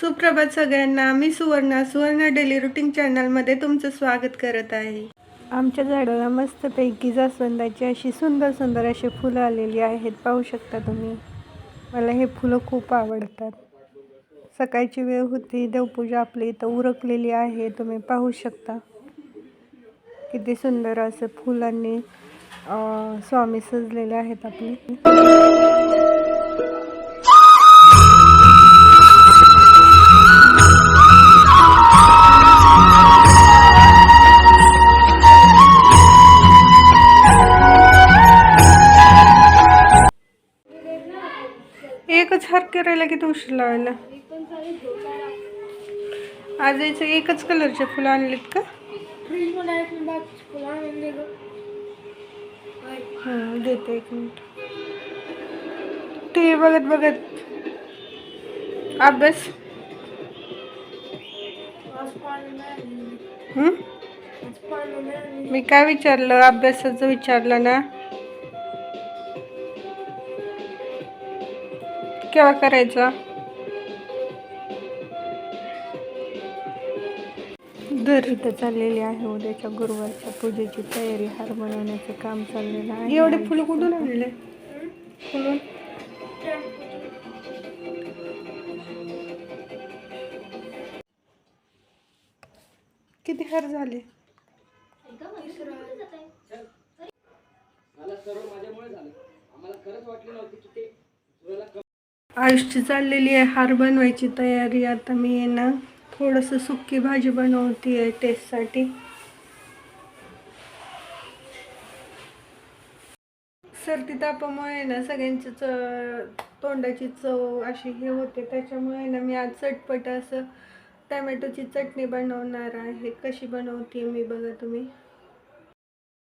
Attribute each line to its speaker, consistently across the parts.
Speaker 1: सुप्रभात सगळ्यांना. मी सुवर्णा. सुवर्णा डेली रुटीन चॅनलमध्ये तुमचं स्वागत करत आहे. आमच्या झाडाला मस्तपैकी जास्वंदाची अशी सुंदर सुंदर अशी फुलं आलेली आहेत. पाहू शकता तुम्ही. मला हे फुलं खूप आवडतात. सकाळची वेळ होती. देवपूजा आपली इथं उरकलेली आहे. तुम्ही पाहू शकता. किती सुंदर असं फुलांनी स्वामी सजलेले आहेत आपले. उशीर लावायला आज याचं एकच कलरचे फुलं आणलेत का? देते एक मिनिट. टी व्ही बघत बघत. अभ्यास. मी काय विचारलं? अभ्यासाचं विचारलं ना. केव्हा करायचा? दर इथं चाललेली आहे. उद्याच्या गुरुवारच्या पूजेची तयारी हार बनवण्याचं काम चाललेलं आहे. एवढे फुलं कुठून आणले? फुलून किती हार झाले? आयुषची चाललेली आहे हार बनवायची तयारी. आता मी आहे ना थोडंसं सुक्की भाजी बनवते आहे टेस्टसाठी सर्दी तापामुळे ना सगळ्यांची च तोंडाची चव अशी हे होते. त्याच्यामुळे ना मी आज चटपट असं टमॅटोची चटणी बनवणार आहे. कशी बनवते मी बघा तुम्ही.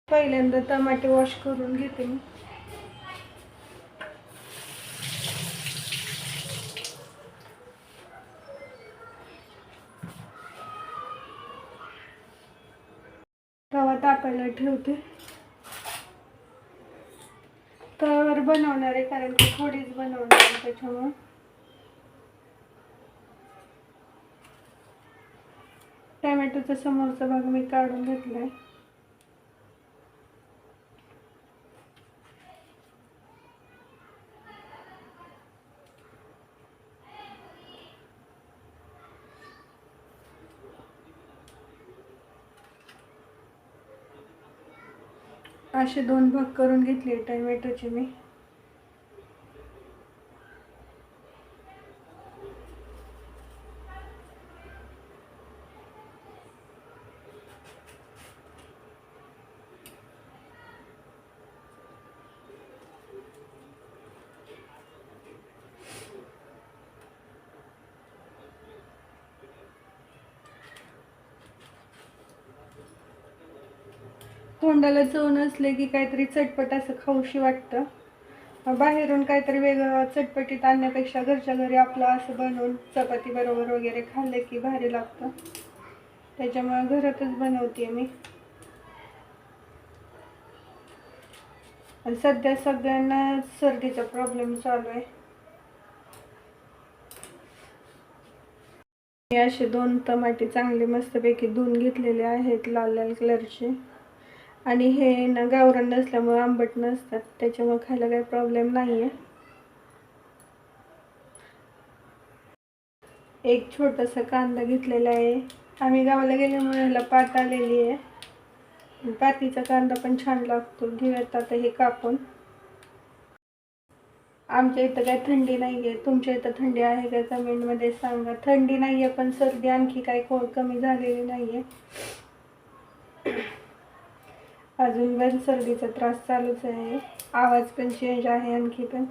Speaker 1: पहिल्यांदा टमाटे वॉश करून घेते मी. तवा ठेवते. तर बनवणार आहे कारण की थोडीच बनवणार आहे त्याच्यामुळं. टॅमॅटोचा समोरचा भाग मी काढून घेतलाय. असे दोन भाग करून घेतले टॅमॅटोचे मी. तोंडाला चव नसले की काहीतरी चटपट असं खाऊशी वाटतं. बाहेरून काहीतरी वेगळं चटपटीत आणण्यापेक्षा घरच्या घरी आपलं असं बनवून चपाती बरोबर वगैरे खाल्लं की भारी लागतं. त्याच्यामुळे घरातच बनवते मी. आणि सध्या सगळ्यांना सर्दीचा प्रॉब्लेम चालू आहे. मी असे दोन टमाटे चांगले मस्तपैकी धुवून घेतलेले आहेत लाल लाल कलरचे आणि हे ना गावरण नसल्यामुळे आंबट नसतात. त्याच्यामुळे खायला काही प्रॉब्लेम नाही आहे एक छोटासा कांदा घेतलेला आहे. आम्ही गावाला गेल्यामुळे ह्याला पात आलेली आहे. पातीचा कांदा पण छान लागतो. घेऊयात आता हे कापून. आमच्या इथं काय थंडी नाही आहे तुमच्या इथं थंडी आहे का? कमेंटमध्ये सांगा. थंडी नाही आहे पण सर्दी आणखी काही कमी झालेली नाही आहे अजून पण सर्दीचा त्रास चालूच आहे. आवाज पण चेंज आहे आणखी पण.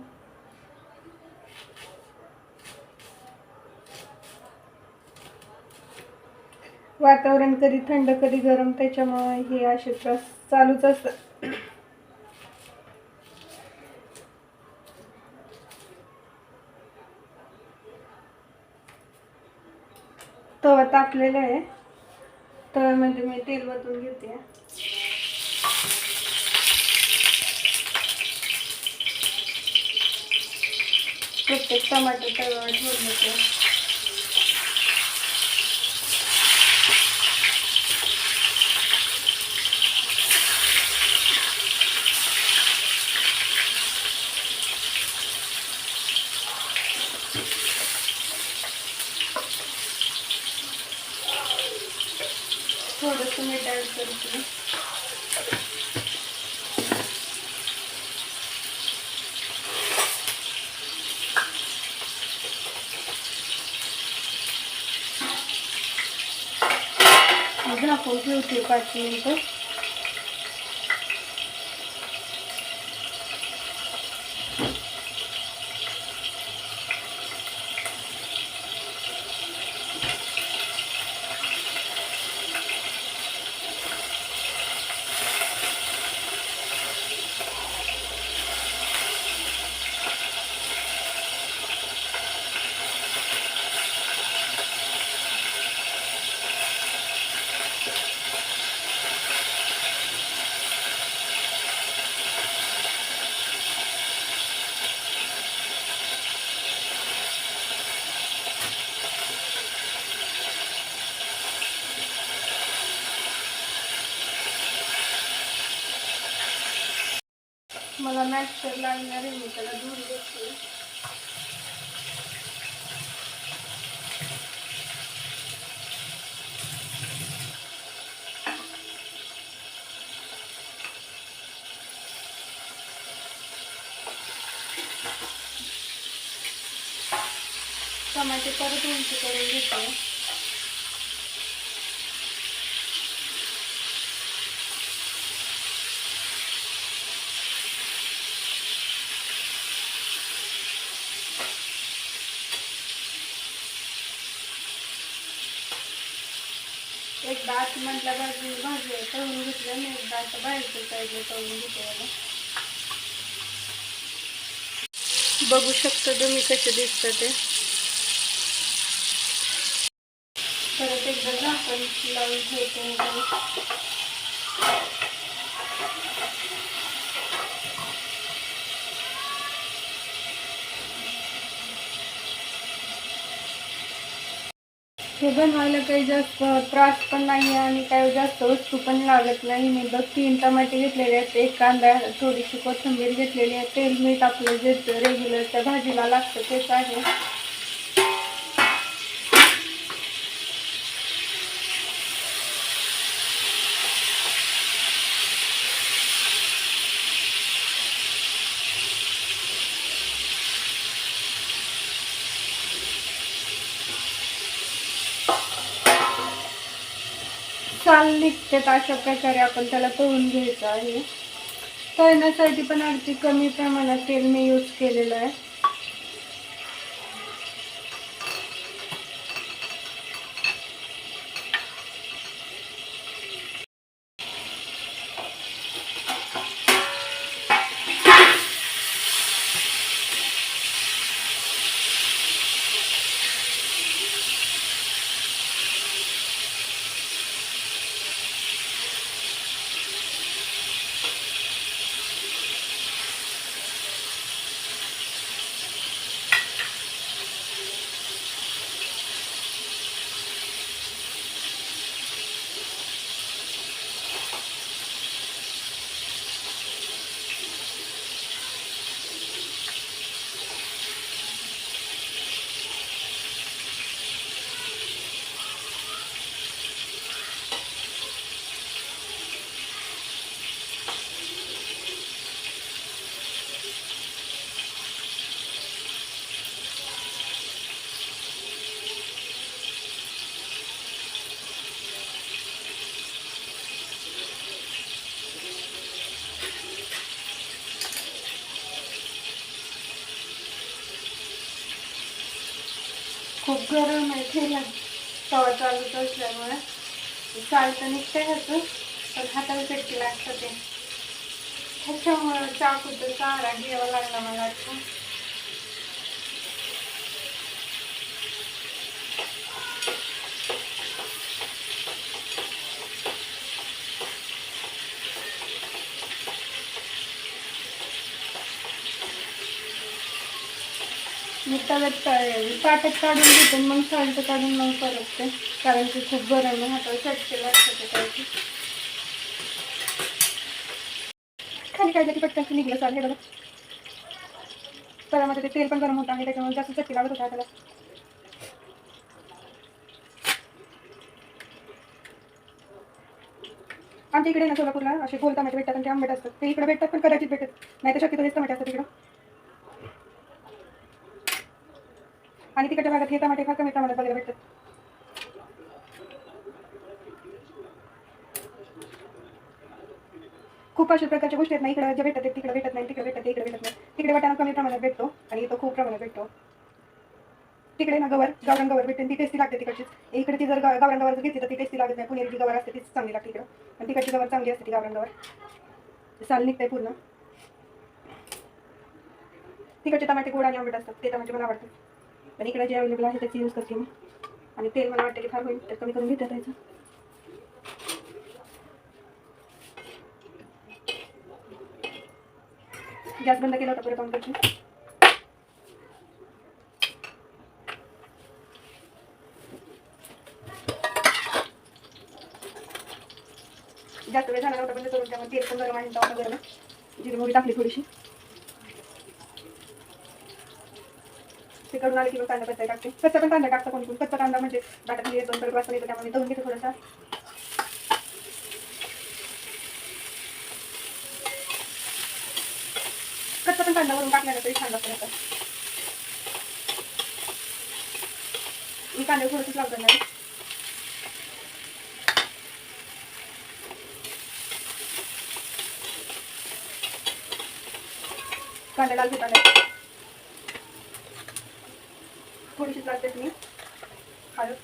Speaker 1: वातावरण कधी थंड कधी गरम त्याच्यामुळे हे असे त्रास चालूच असतात. तवा तापलेला आहे. तव्यामध्ये मी तेल वतून घेते. Просто там это дворники. झाकून ठेवते पाच मिनिटं मला मॅक्सर लागणार आहे मी त्याला धुवून घेते टमाटे परत उंची करून घेते. एकदा आत म्हटल्या भाजी भाजी तळून घेतलं एकदा आता बाहेरच्या साईडला तळून घेते याला बघू शकता तुम्ही कसे दिसतं ते. परत एकदा झाकण लावून ठेवते हे बनवायला काही जास्त त्रास पण नाही आहे आणि काही जास्त वस्तू पण लागत नाही. मी बघ तीन टमाटे घेतलेले आहेत. एक कांदा थोडीशी कोथिंबीर घेतलेली आहे. तेल मीठ आपलं जे रेग्युलर त्या भाजीला लागतं तेच आहे. साल निघते तर अशा प्रकारे आपण त्याला तळून घ्यायचं आहे. तळण्यासाठी पण अगदी कमी प्रमाणात तेल मी यूज केलेलं आहे. खूप गरम आहे ठेला तवा चालूच असल्यामुळे. चालतं निघतं निघते ह्याचं पण हाताला चटकी लागतं ते. ह्याच्यामुळं चाकूचा चारा घ्यावा लागला मला आता मी तव्यात तळ- काढून घेते मग साल्ट काढून मग परतते कारण की खूप गरम आहे हाताला चटके लागते ते. की. खाली काय पटकन निघलं चालेल बघा. तव्यामध्ये ते तेल पण गरम होत आहे त्याच्यामुळे जास्त चटके लागत होता त्याला
Speaker 2: आमच्या इकडे ना सोलापूरला असे गोल टमाटे भेटतात आणि ते आंबट असतात. ते इकडे भेटतात पण कदाचित भेटत नाही तर शक्यतो हेच टमाटे असतात इकडं आणि तिकडच्या भागात हे टमाटे फार कमी प्रमाणात बघायला भेटतात. खूप अशा प्रकारच्या गोष्टी आहेत ना इकडे जे भेटतात ते तिकडे भेटत नाही तिकडे भेटतात ते इकडे भेटत नाही. तिकडे वाटाणा कमी प्रमाणात भेटतो आणि इथं खूप प्रमाणात भेटतो. तिकडे ना गवर गावरान गवर भेटते ती टेस्टी लागते तिकडची इकडे ती जर गा- गावरान गवर घेतली तर ती टेस्टी लागत नाही. पुणेरी जी गवर असते तीच चांगली लागते इकडं. आणि तिकडची गवर चांगली असते ती गावरान गवर. साल निघते पूर्ण. तिकडचे टमाटे गोड आणि आंबट असतात ते टमाटे म्हणजे मला आवडतात. आणि इकडे जे अवेलेबल आहे त्याची यूज करते मी. आणि तेल मला वाटतं की फार होईल तर कमी करून घेते यायचं गॅस बंद केला होता परत ऑन करते. जास्त वेळ झाला होता बंद करून त्यामुळे तेल पण गरम आहे गरम जिरमोरी टाकली थोडीशी. ते करून आले की मग कांदा कच्चा टाकते. कच्चा पण कांदा टाकता कोणी कच्चा कांदा म्हणजे दाटात येतो दोन वाजता येतो त्यामुळे मी तळून घेते थोडासा. कच्चा पण कांदा वरून टाकल्यानं तरी छान लागतो नंतर मी कांदा थोडंसंच लावतो नाही कांदा लाल कांदा थोडीशीच लागते मी हळद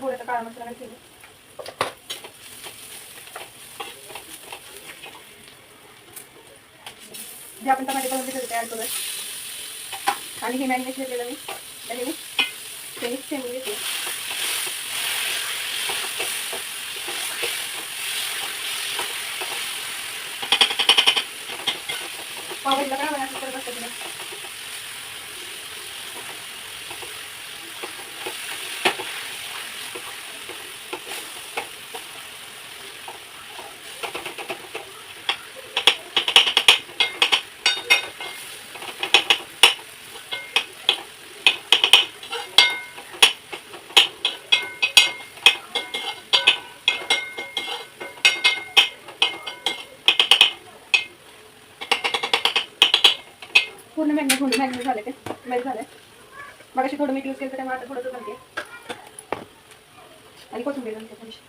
Speaker 2: थोडासा काळा मसाला घालते जे आपण टमाटे बनवून घेतले तयार ॲड करूया आणि हे मॅरिनेट घेतलेलं मी. त्याने मी ते शेंगून घेते पावडीला काय मला करत असतं तुला पूर्ण मॅग्नेट होऊन मॅग्नेट झाले ते. मेल्ट झाले मग अशी थोडं मीठ यूज केलं तर त्यामुळे आता थोडंसं घालते आणि कोथिंबीर घालते थोडीशी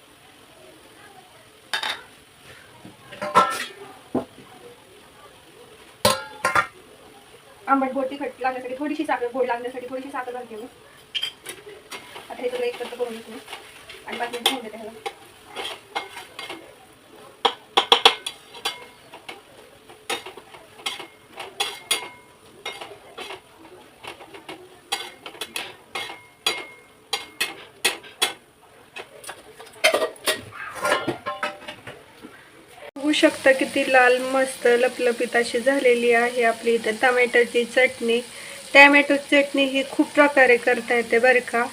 Speaker 2: आंबट गोड तिखट लागण्यासाठी थोडीशी साखर गोड लागण्यासाठी थोडीशी साखर घालते मी. आता हे सगळं एकत्र करून घेतो आणि पाच मिनिट होऊन देते ह्याला. शकता किती लाल मस्त लपलपीत अशी झालेली आहे आपली इथं. टमॅटोची चटणी. टॅमॅटो चटणी ही खूप प्रकारे करता येते बरं का.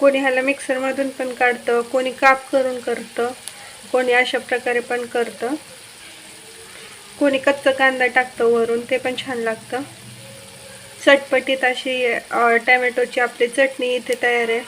Speaker 2: कोणी ह्याला मिक्सरमधून पण काढतं कोणी काप करून करतं कोणी अशा प्रकारे पण करतं. कोणी कच्चा कांदा टाकतं वरून ते पण छान लागतं. चटपटीत अशी टॅमॅटोची आपली चटणी इथे तयार आहे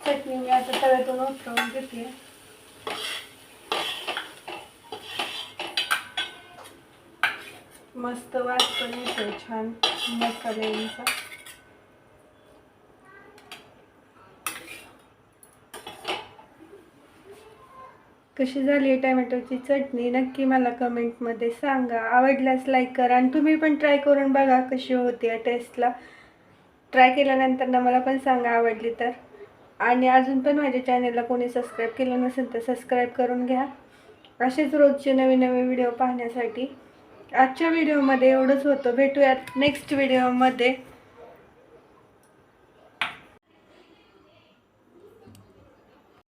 Speaker 2: चटणी मी आता तव्यातून उतरवून घेते मस्त वास पण येतो छान मसाल्यांचा
Speaker 1: कशी झाली आहे टॅमॅटोची चटणी? नक्की मला कमेंटमध्ये सांगा. आवडल्यास लाईक करा आणि तुम्ही पण ट्राय करून बघा कशी होती या टेस्टला ट्राय केल्यानंतर ना मला पण सांगा आवडली तर. आणि अजून पण माझ्या चॅनलला कोणी सबस्क्राईब केलं नसेल तर सबस्क्राईब करून घ्या. असेच रोजचे नवीन नवीन व्हिडिओ पाहण्यासाठी. आजच्या व्हिडिओमध्ये एवढंच होतं. भेटूयात नेक्स्ट व्हिडिओमध्ये